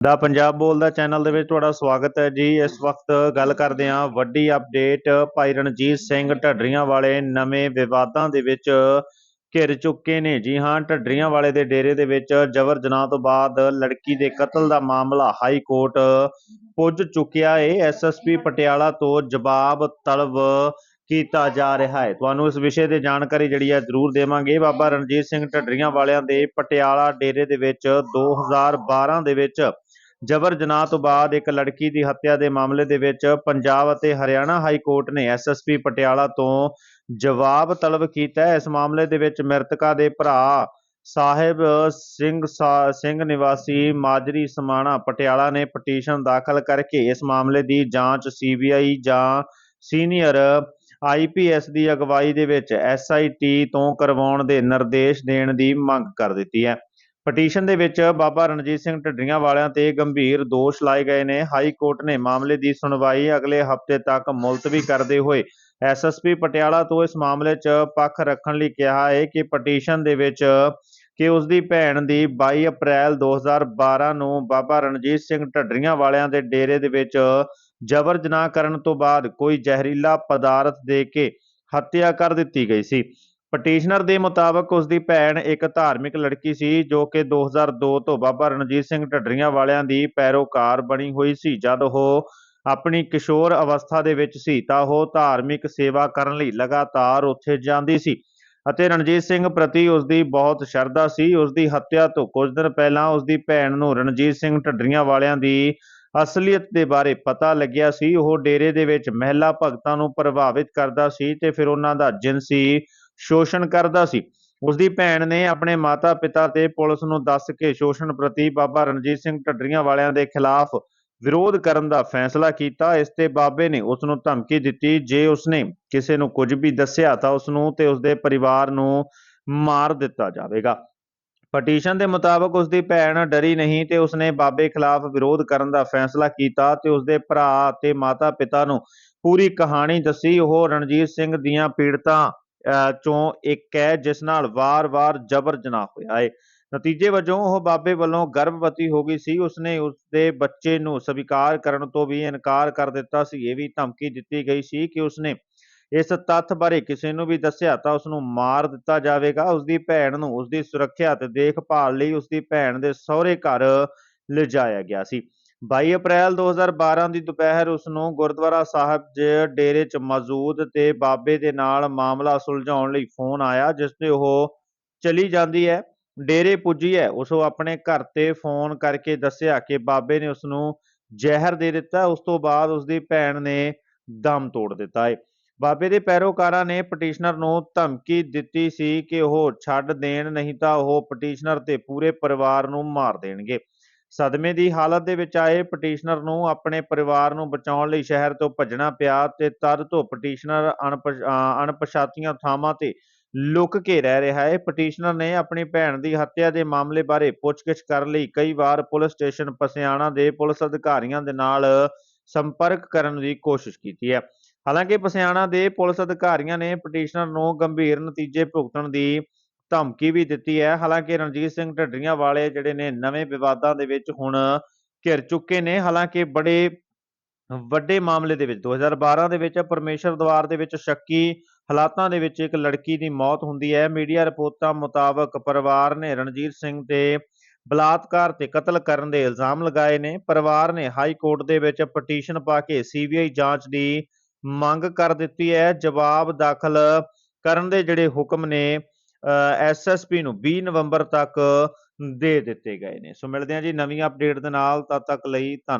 ਦਾ ਪੰਜਾਬ ਬੋਲਦਾ ਚੈਨਲ ਦੇ ਵਿੱਚ ਤੁਹਾਡਾ ਸਵਾਗਤ ਹੈ ਜੀ। ਇਸ ਵਕਤ ਗੱਲ ਕਰਦੇ ਹਾਂ ਵੱਡੀ ਅਪਡੇਟ ਭਾਈ ਰਣਜੀਤ ਸਿੰਘ ਢੱਡਰੀਆਂ ਵਾਲੇ ਨਵੇਂ ਵਿਵਾਦਾਂ ਦੇ ਵਿੱਚ ਘਿਰ ਚੁੱਕੇ ਨੇ। ਜੀ ਹਾਂ ਢੱਡਰੀਆਂ ਵਾਲੇ ਦੇ ਡੇਰੇ ਦੇ ਵਿੱਚ ਜਬਰ ਜਨਾਹ ਤੋਂ ਬਾਅਦ ਲੜਕੀ ਦੇ ਕਤਲ ਦਾ ਮਾਮਲਾ ਹਾਈ ਕੋਰਟ ਪੁੱਜ ਚੁੱਕਿਆ ਹੈ ਐਸਐਸਪੀ ਪਟਿਆਲਾ ਤੋਂ ਜਵਾਬ ਤਲਬ ਕੀਤਾ ਜਾ ਰਿਹਾ ਹੈ ਤੁਹਾਨੂੰ ਇਸ ਵਿਸ਼ੇ ਤੇ ਜਾਣਕਾਰੀ ਜਿਹੜੀ ਹੈ ਜ਼ਰੂਰ ਦੇਵਾਂਗੇ। ਬਾਬਾ ਰਣਜੀਤ ਸਿੰਘ ਢੱਡਰੀਆਂ ਵਾਲਿਆਂ ਦੇ ਪਟਿਆਲਾ ਡੇਰੇ ਦੇ ਵਿੱਚ 2012 ਦੇ ਵਿੱਚ ਜਬਰ ਜਨਾਹ ਤੋਂ ਬਾਅਦ ਇੱਕ ਲੜਕੀ ਦੀ ਹੱਤਿਆ ਦੇ ਮਾਮਲੇ ਦੇ ਵਿੱਚ ਪੰਜਾਬ ਅਤੇ ਹਰਿਆਣਾ ਹਾਈ ਕੋਰਟ ਨੇ ਐਸਐਸਪੀ ਪਟਿਆਲਾ ਤੋਂ ਜਵਾਬ ਤਲਬ ਕੀਤਾ ਹੈ। ਇਸ ਮਾਮਲੇ ਦੇ ਵਿੱਚ ਮ੍ਰਿਤਕਾ ਦੇ ਭਰਾ ਸਾਹਿਬ ਸਿੰਘ ਸਾ- ਸਿੰਘ ਨਿਵਾਸੀ ਮਾਜਰੀ ਸਮਾਣਾ ਪਟਿਆਲਾ ਨੇ ਪਟੀਸ਼ਨ ਦਾਖਲ ਕਰਕੇ ਇਸ ਮਾਮਲੇ ਦੀ ਜਾਂਚ ਸੀਬੀਆਈ ਜਾਂ ਸੀਨੀਅਰ ਆਈਪੀਐਸ ਦੀ ਅਗਵਾਈ ਦੇ ਵਿੱਚ ਐਸਆਈਟੀ ਤੋਂ ਕਰਵਾਉਣ ਦੇ ਨਿਰਦੇਸ਼ ਦੇਣ ਦੀ ਮੰਗ ਕਰ ਦਿੱਤੀ ਹੈ। ਪਟੀਸ਼ਨ ਦੇ ਵਿੱਚ ਬਾਬਾ ਰਣਜੀਤ ਸਿੰਘ ਢੱਡਰੀਆਂ ਵਾਲਿਆਂ ਤੇ ਗੰਭੀਰ ਦੋਸ਼ ਲਾਏ ਗਏ ਨੇ। ਹਾਈ ਕੋਰਟ ਨੇ ਮਾਮਲੇ ਦੀ ਸੁਣਵਾਈ ਅਗਲੇ ਹਫ਼ਤੇ ਤੱਕ ਮੁਲਤਵੀ ਕਰਦੇ ਹੋਏ ਐਸਐਸਪੀ ਪਟਿਆਲਾ ਤੋਂ ਇਸ ਮਾਮਲੇ 'ਚ ਪੱਖ ਰੱਖਣ ਲਈ ਕਿਹਾ ਹੈ ਕਿ ਪਟੀਸ਼ਨ ਦੇ ਵਿੱਚ ਕਿ ਉਸ ਦੀ ਭੈਣ ਦੀ 22 ਅਪ੍ਰੈਲ 2012 ਨੂੰ ਬਾਬਾ ਰਣਜੀਤ ਸਿੰਘ ਢੱਡਰੀਆਂ ਵਾਲਿਆਂ ਦੇ ਡੇਰੇ ਦੇ ਵਿੱਚ ਜਬਰ ਜਨਾਹ ਕਰਨ ਤੋਂ ਬਾਅਦ ਕੋਈ ਜ਼ਹਿਰੀਲਾ ਪਦਾਰਥ ਦੇ ਕੇ ਹੱਤਿਆ ਕਰ ਦਿੱਤੀ ਗਈ ਸੀ। ਪਟੀਸ਼ਨਰ ਦੇ ਮੁਤਾਬਕ ਉਸ ਦੀ ਭੈਣ ਇੱਕ ਧਾਰਮਿਕ ਲੜਕੀ ਸੀ, ਜੋ ਕਿ 2002 ਤੋਂ ਬਾਬਾ ਰਣਜੀਤ ਸਿੰਘ ਢੱਡਰੀਆਂ ਵਾਲਿਆਂ ਦੀ ਪੈਰੋਕਾਰ ਬਣੀ ਹੋਈ ਸੀ। ਜਦ ਉਹ ਆਪਣੀ ਕਿਸ਼ੋਰ ਅਵਸਥਾ ਦੇ ਵਿੱਚ ਸੀ, ਤਾਂ ਉਹ ਧਾਰਮਿਕ ਸੇਵਾ ਕਰਨ ਲਈ ਲਗਾਤਾਰ ਉੱਥੇ ਜਾਂਦੀ ਸੀ ਅਤੇ ਰਣਜੀਤ ਸਿੰਘ ਪ੍ਰਤੀ ਉਸ ਦੀ ਬਹੁਤ ਸ਼ਰਧਾ ਸੀ। ਉਸ ਦੀ ਹੱਤਿਆ ਤੋਂ ਕੁਝ ਦਿਨ ਪਹਿਲਾਂ ਉਸ ਦੀ ਭੈਣ ਨੂੰ ਰਣਜੀਤ ਸਿੰਘ ਢੱਡਰੀਆਂ ਵਾਲਿਆਂ ਦੀ ਅਸਲੀਅਤ ਦੇ ਬਾਰੇ ਪਤਾ ਲੱਗਿਆ ਸੀ। ਉਹ ਡੇਰੇ ਦੇ ਵਿੱਚ ਮਹਿਲਾ ਭਗਤਾਂ ਨੂੰ ਪ੍ਰਭਾਵਿਤ ਕਰਦਾ ਸੀ ਤੇ ਫਿਰ ਉਹਨਾਂ ਦਾ ਜਿਨਸੀ ਸ਼ੋਸ਼ਣ ਕਰਦਾ ਸੀ। ਉਸ ਦੀ ਭੈਣ ਨੇ ਆਪਣੇ ਮਾਤਾ-ਪਿਤਾ ਤੇ ਪੁਲਿਸ ਨੂੰ ਦੱਸ ਕੇ ਸ਼ੋਸ਼ਣ ਪ੍ਰਤੀ ਬਾਬਾ ਰਣਜੀਤ ਸਿੰਘ ਢੱਡਰੀਆਂ ਵਾਲਿਆਂ ਦੇ ਖਿਲਾਫ ਵਿਰੋਧ ਕਰਨ ਦਾ ਫੈਸਲਾ ਕੀਤਾ। ਇਸ ਤੇ ਬਾਬੇ ਨੇ ਉਸ ਨੂੰ ਧਮਕੀ ਦਿੱਤੀ। ਜੇ ਉਸਨੇ ਕਿਸੇ ਨੂੰ ਕੁਝ ਵੀ ਦੱਸਿਆ ਤਾਂ ਉਸ ਨੂੰ ਤੇ ਉਸਦੇ ਪਰਿਵਾਰ ਨੂੰ ਮਾਰ ਦਿੱਤਾ ਜਾਵੇਗਾ। ਪਟੀਸ਼ਨ ਦੇ ਮੁਤਾਬਕ ਉਸ ਦੀ ਭੈਣ ਡਰੀ ਨਹੀਂ ਤੇ ਉਸਨੇ ਬਾਬੇ ਖਿਲਾਫ ਵਿਰੋਧ ਕਰਨ ਦਾ ਫੈਸਲਾ ਕੀਤਾ ਤੇ ਉਸਦੇ ਭਰਾ ਅਤੇ ਮਾਤਾ-ਪਿਤਾ ਨੂੰ ਪੂਰੀ ਕਹਾਣੀ ਦੱਸੀ। ਉਹ ਰਣਜੀਤ ਸਿੰਘ ਦੀਆਂ ਪੀੜਤਾਂ ਚੋਂ ਇੱਕ ਹੈ ਜਿਸ ਨਾਲ ਵਾਰ-ਵਾਰ ਜਬਰ ਜਨਾਹ ਹੋਇਆ ਹੈ। ਨਤੀਜੇ ਵਜੋਂ ਉਹ ਬਾਬੇ ਵੱਲੋਂ ਗਰਭਵਤੀ ਹੋ ਗਈ ਸੀ। ਉਸਨੇ ਉਸਦੇ ਬੱਚੇ ਨੂੰ ਸਵੀਕਾਰ ਕਰਨ ਤੋਂ ਵੀ ਇਨਕਾਰ ਕਰ ਦਿੱਤਾ ਸੀ। ਇਹ ਵੀ ਧਮਕੀ ਦਿੱਤੀ ਗਈ ਸੀ ਕਿ ਉਸਨੇ ਇਸ ਤੱਥ ਬਾਰੇ ਕਿਸੇ ਨੂੰ ਵੀ ਦੱਸਿਆ ਤਾਂ ਉਸ ਨੂੰ ਮਾਰ ਦਿੱਤਾ ਜਾਵੇਗਾ। ਉਸਦੀ ਭੈਣ ਨੂੰ ਉਸਦੀ ਸੁਰੱਖਿਆ ਤੇ ਦੇਖਭਾਲ ਲਈ ਉਸਦੀ ਭੈਣ ਦੇ ਸਹੁਰੇ ਘਰ ਲਿਜਾਇਆ ਗਿਆ ਸੀ। 22 ਅਪ੍ਰੈਲ 2012 ਦੀ ਦੁਪਹਿਰ ਉਸ ਨੂੰ ਗੁਰਦੁਆਰਾ ਸਾਹਿਬ 'ਚ ਡੇਰੇ 'ਚ ਮੌਜੂਦ ਤੇ ਬਾਬੇ ਦੇ ਨਾਲ ਮਾਮਲਾ ਸੁਲਝਾਉਣ ਲਈ ਫੋਨ ਆਇਆ, ਜਿਸ ਤੇ ਉਹ ਚਲੀ ਜਾਂਦੀ ਹੈ, ਡੇਰੇ ਪੁੱਜੀ ਹੈ। ਉਸ ਨੂੰ ਆਪਣੇ ਘਰ ਤੇ ਫੋਨ ਕਰਕੇ ਦੱਸਿਆ ਕਿ ਬਾਬੇ ਨੇ ਉਸ ਨੂੰ ਜ਼ਹਿਰ ਦੇ ਦਿੱਤਾ। ਉਸ ਤੋਂ ਬਾਅਦ ਉਸ ਦੀ ਭੈਣ ਨੇ ਦਮ ਤੋੜ ਦਿੱਤਾ ਹੈ। ਬਾਬੇ ਦੇ ਪੈਰੋਕਾਰਾਂ ਨੇ ਪਟੀਸ਼ਨਰ ਨੂੰ ਧਮਕੀ ਦਿੱਤੀ ਸੀ ਕਿ ਉਹ ਛੱਡ ਦੇਣ, ਨਹੀਂ ਤਾਂ ਉਹ ਪਟੀਸ਼ਨਰ ਤੇ ਪੂਰੇ ਪਰਿਵਾਰ ਨੂੰ ਮਾਰ ਦੇਣਗੇ। ਸਦਮੇ ਦੀ ਹਾਲਤ ਦੇ ਵਿੱਚ ਆਏ ਪਟੀਸ਼ਨਰ ਨੂੰ ਆਪਣੇ ਪਰਿਵਾਰ ਨੂੰ ਬਚਾਉਣ ਲਈ ਸ਼ਹਿਰ ਤੋਂ ਭੱਜਣਾ ਪਿਆ ਤੇ ਤਦ ਤੋਂ ਪਟੀਸ਼ਨਰ ਅਣਪਛਾਤੀਆਂ ਥਾਵਾਂ ਤੇ ਲੁਕ ਕੇ ਰਹਿ ਰਿਹਾ ਹੈ। ਪਟੀਸ਼ਨਰ ਨੇ ਆਪਣੀ ਭੈਣ ਦੀ ਹੱਤਿਆ ਦੇ ਮਾਮਲੇ ਬਾਰੇ ਪੁੱਛਗਿੱਛ ਕਰਨ ਲਈ। ਕਈ ਵਾਰ ਪੁਲਿਸ ਸਟੇਸ਼ਨ ਪਸਿਆਣਾ ਦੇ ਪੁਲਿਸ ਅਧਿਕਾਰੀਆਂ ਦੇ ਨਾਲ ਸੰਪਰਕ ਕਰਨ ਦੀ ਕੋਸ਼ਿਸ਼ ਕੀਤੀ ਹੈ। ਹਾਲਾਂਕਿ ਪਸਿਆਣਾ ਦੇ ਪੁਲਿਸ ਅਧਿਕਾਰੀਆਂ ਨੇ ਪਟੀਸ਼ਨਰ ਨੂੰ ਗੰਭੀਰ ਨਤੀਜੇ ਭੁਗਤਣ ਦੀ ਧਮਕੀ ਵੀ ਦਿੱਤੀ ਹੈ। ਹਾਲਾਂਕਿ ਰਣਜੀਤ ਸਿੰਘ ਢੱਡਰੀਆਂ ਵਾਲੇ ਜਿਹੜੇ ਨੇ ਨਵੇਂ ਵਿਵਾਦਾਂ ਦੇ ਵਿੱਚ ਹੁਣ ਘਿਰ ਚੁੱਕੇ ਨੇ। ਹਾਲਾਂਕਿ ਬੜੇ ਵੱਡੇ ਮਾਮਲੇ ਦੇ ਵਿੱਚ 2012 ਦੇ ਵਿੱਚ ਪਰਮੇਸ਼ਰ ਦਵਾਰ ਦੇ ਵਿੱਚ ਸ਼ੱਕੀ ਹਾਲਾਤਾਂ ਦੇ ਵਿੱਚ ਇੱਕ ਲੜਕੀ ਦੀ ਮੌਤ ਹੁੰਦੀ ਹੈ। ਮੀਡੀਆ ਰਿਪੋਰਟਾਂ ਮੁਤਾਬਕ ਪਰਿਵਾਰ ਨੇ ਰਣਜੀਤ ਸਿੰਘ ਤੇ ਬਲਾਤਕਾਰ ਤੇ ਕਤਲ ਕਰਨ ਦੇ ਇਲਜ਼ਾਮ ਲਗਾਏ ਨੇ। ਪਰਿਵਾਰ ਨੇ ਹਾਈ ਕੋਰਟ ਦੇ ਵਿੱਚ ਪਟੀਸ਼ਨ ਪਾ ਕੇ ਸੀਬੀਆਈ ਜਾਂਚ ਦੀ ਮੰਗ ਕਰ ਦਿੱਤੀ ਹੈ। ਜਵਾਬ ਦਾਖਲ ਕਰਨ ਦੇ ਜਿਹੜੇ ਹੁਕਮ ਨੇ ਐਸਐਸਪੀ ਨੂੰ 20 ਨਵੰਬਰ ਤੱਕ ਦੇ ਦਿੱਤੇ ਗਏ ਨੇ। ਸੋ ਮਿਲਦੇ ਹਾਂ ਜੀ ਨਵੀਂ ਅਪਡੇਟ ਦੇ ਨਾਲ, ਤਦ ਤੱਕ ਲਈ ਧੰਨਵਾਦ।